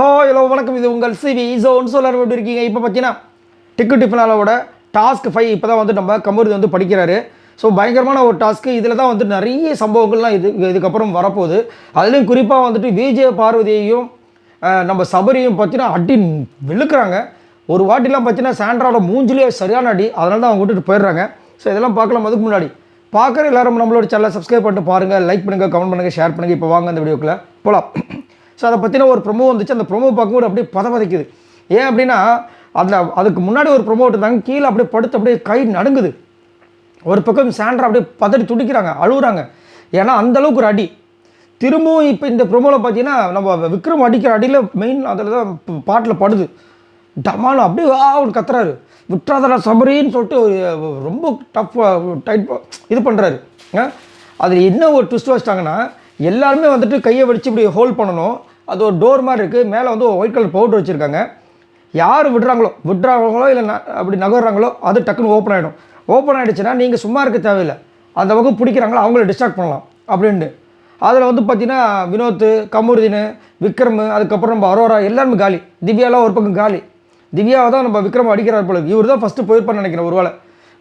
Hi hello வணக்கம். இது உங்கள் சிவி ஜோன் சொல்லார் எப்படி இருக்கீங்க. இப்போ பார்த்தீங்கன்னா டிக்கு டிஃபனாலோட டாஸ்க் ஃபைவ் இப்போ தான் வந்து நம்ம கமருது வந்து படிக்கிறாரு. ஸோ பயங்கரமான ஒரு டாஸ்க்கு இதில் தான் வந்து நிறைய சம்பவங்கள்லாம் இது இதுக்கப்புறம் வரப்போகுது. அதுலேயும் குறிப்பாக வந்துட்டு விஜய பார்வதியையும் நம்ம சபரியும் பார்த்தீங்கன்னா அடி விழுக்கிறாங்க. ஒரு வாட்டிலாம் பார்த்தீங்கன்னா சாண்ட்ராவோட மூஞ்சிலே சரியான அடி. அதனால தான் அவங்க விட்டுட்டு போயிடுறாங்க. ஸோ இதெல்லாம் பார்க்கலாம். அதுக்கு முன்னாடி பார்க்குற எல்லாரும் நம்மளோட சேனலை சப்ஸ்கிரைப் பண்ணிட்டு பாருங்கள் லைக் பண்ணுங்கள் கமெண்ட் பண்ணுங்கள் ஷேர் பண்ணுங்கள் இப்போ வாங்க அந்த வீடியோக்குள்ளே. போகலாம் ஸோ அதை பற்றின ஒரு ப்ரொமோ வந்துச்சு. அந்த ப்ரொமோ பார்க்கும்போது அப்படியே பதபதைக்குது. ஏன் அப்படின்னா அந்த அதுக்கு முன்னாடி ஒரு ப்ரொமோ இருந்தாங்க. கீழே அப்படியே படுத்து அப்படியே கை நடுங்குது. ஒரு பக்கம் சாண்ட்ரா அப்படியே பதறி துடிக்கிறாங்க அழுகுறாங்க ஏன்னா அந்தளவுக்கு ஒரு அடி. திரும்பவும் இப்போ இந்த ப்ரொமோவில் பார்த்தீங்கன்னா நம்ம விக்ரம் அடிக்கிற அடியில் மெயின் அதில் தான் பாட்டில் படுது. டமாலும் அப்படியே வா அவர் கத்துறாரு. விட்டுறாதடா சபரின்னு சொல்லிட்டு ஒரு ரொம்ப டஃப் டைட் இது பண்ணுறாரு அதில் என்ன ஒரு ட்விஸ்ட் வச்சிட்டாங்கன்னா எல்லாருமே வந்துட்டு கையை வடித்து இப்படி ஹோல்ட் பண்ணணும். அது ஒரு டோர் மாதிரி இருக்குது மேலே வந்து ஒயிட் கலர் பவுடர் வச்சுருக்காங்க. யார் விடுறாங்களோ விடுறாங்களோ இல்லை ந- அப்படி நகர்றாங்களோ அது டக்குன்னு ஓப்பன் ஆகிடும் ஓப்பன் ஆகிடுச்சுன்னா நீங்கள் சும்மா இருக்க தேவையில்லை. அந்த பக்கம் பிடிக்கிறாங்களோ அவங்கள டிஸ்ட்ராக்ட் பண்ணலாம். அப்படின்ட்டு. அதில் வந்து பார்த்தீங்கன்னா வினோத் கமுருதீன் விக்ரம் அதுக்கப்புறம் நம்ம அரோரா எல்லாருமே காலி. திவ்யாலாம் ஒரு பக்கம் காலி. திவ்யாவை தான் நம்ம விக்ரம் அடிக்கிறார் போல இவர் தான் ஃபஸ்ட்டு போயிருப்பான்னு நினைக்கிறேன் ஒரு வேளை.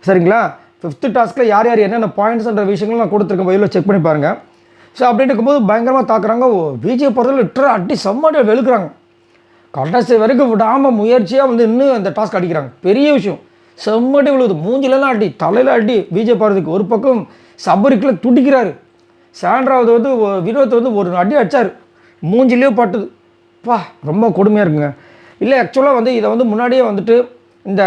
சரிங்களா? ஃபிஃப்த்து டாஸ்க்கில் யார் யார் என்னென்ன பாயிண்ட்ஸ்ன்ற விஷயங்கள் நான் கொடுத்துருக்கேன். வயலில் செக் பண்ணி பாருங்கள் ஸோ அப்படின்னு இருக்கும்போது பயங்கரமாக தாக்குறாங்க. பிஜேபி பொறுத்தவரை லிட்டர் அடி செம்மடி வெளுக்கிறாங்க. கடைசி வரைக்கும் விடாமல் முயற்சியாக வந்து இன்னும் அந்த டாஸ்க் அடிக்கிறாங்க. பெரிய விஷயம். செம்மடி விழுகுது மூஞ்சிலலாம் அடி தலையில் அடி பிஜேபி பாரதிக்கு ஒரு பக்கம் சபரிக்கில் துடிக்கிறாரு. சாண்ட்ராவது வந்து ஒ- வினோத் வந்து ஒரு அடி அடிச்சார். மூஞ்சிலேயோ பட்டுது. பா ரொம்ப கொடுமையாக இருக்குங்க. இல்லை ஆக்சுவலாக வந்து இதை வந்து முன்னாடியே வந்துட்டு இந்த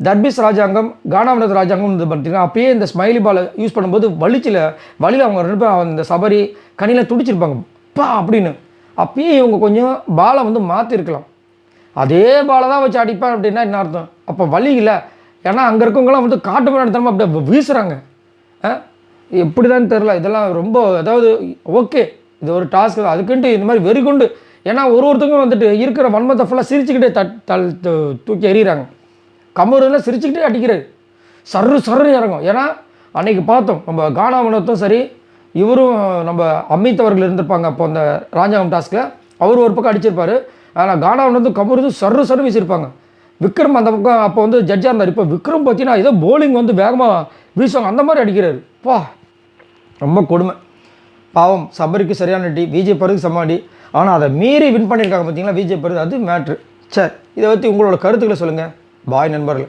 தர்பீஸ் ராஜாங்கம் கானாவனத் ராஜாங்கம் இது பார்த்தீங்கன்னா அப்பயே இந்த ஸ்மைலி பாலை யூஸ் பண்ணும்போது வலிச்சில் வழியில் அவங்க ரெண்டு பேரும் அந்த சபரி கனியில் துடிச்சிருப்பாங்க. பா அப்படின்னு. அப்பயே இவங்க கொஞ்சம் பாலை வந்து மாற்றிருக்கலாம் அதே பாலை தான் வச்சு அடிப்பேன் அப்படின்னா என்ன அர்த்தம்? அப்போ வலி இல்லை. ஏன்னா அங்கே இருக்கவங்களாம் வந்து காட்டு மரம் தரமாக அப்படியே வீசுகிறாங்க ஆ? எப்படி தான் தெரில இதெல்லாம் ரொம்ப அதாவது ஓகே இது ஒரு டாஸ்க் தான் அதுக்குன்ட்டு இந்த மாதிரி வெறி கொண்டு ஏன்னா ஒரு ஒருத்தவங்க வந்துட்டு இருக்கிற வன்மத்தை ஃபுல்லாக சிரிச்சுக்கிட்டே தட் தூக்கி எறிகிறாங்க கமருலாம் சிரிச்சுக்கிட்டே அடிக்கிறாரு. சர்ரு சர்ரு இறங்கும். ஏன்னா அன்னைக்கு பார்த்தோம் நம்ம கானா மனத்தும் சரி இவரும் நம்ம அமித் அவர்கள் இருந்திருப்பாங்க அப்போ அந்த ராஜாங்கம் டாஸ்கில் அவர் ஒரு பக்கம் அடிச்சிருப்பார். ஆனால் கானா வந்து கமருது சர்ரு சர்ரு வீசியிருப்பாங்க. விக்ரம் அந்த பக்கம் அப்போ வந்து ஜட்ஜாக இருந்தார். இப்போ விக்ரம் பார்த்தீங்கன்னா ஏதோ போலிங் வந்து வேகமாக வீசுவாங்க. அந்த மாதிரி அடிக்கிறாரு. பா ரொம்ப கொடுமை. பாவம் சபரிக்கு சரியான டி விஜய் பருக்கு சமாடி ஆனால் அதை மீறி வின் பண்ணியிருக்காங்க பார்த்தீங்களா விஜய் பருக்கு அது மேட்ரு சரி இதை பற்றி உங்களோட கருத்துக்களை சொல்லுங்கள் பாய் நண்பர்கள்.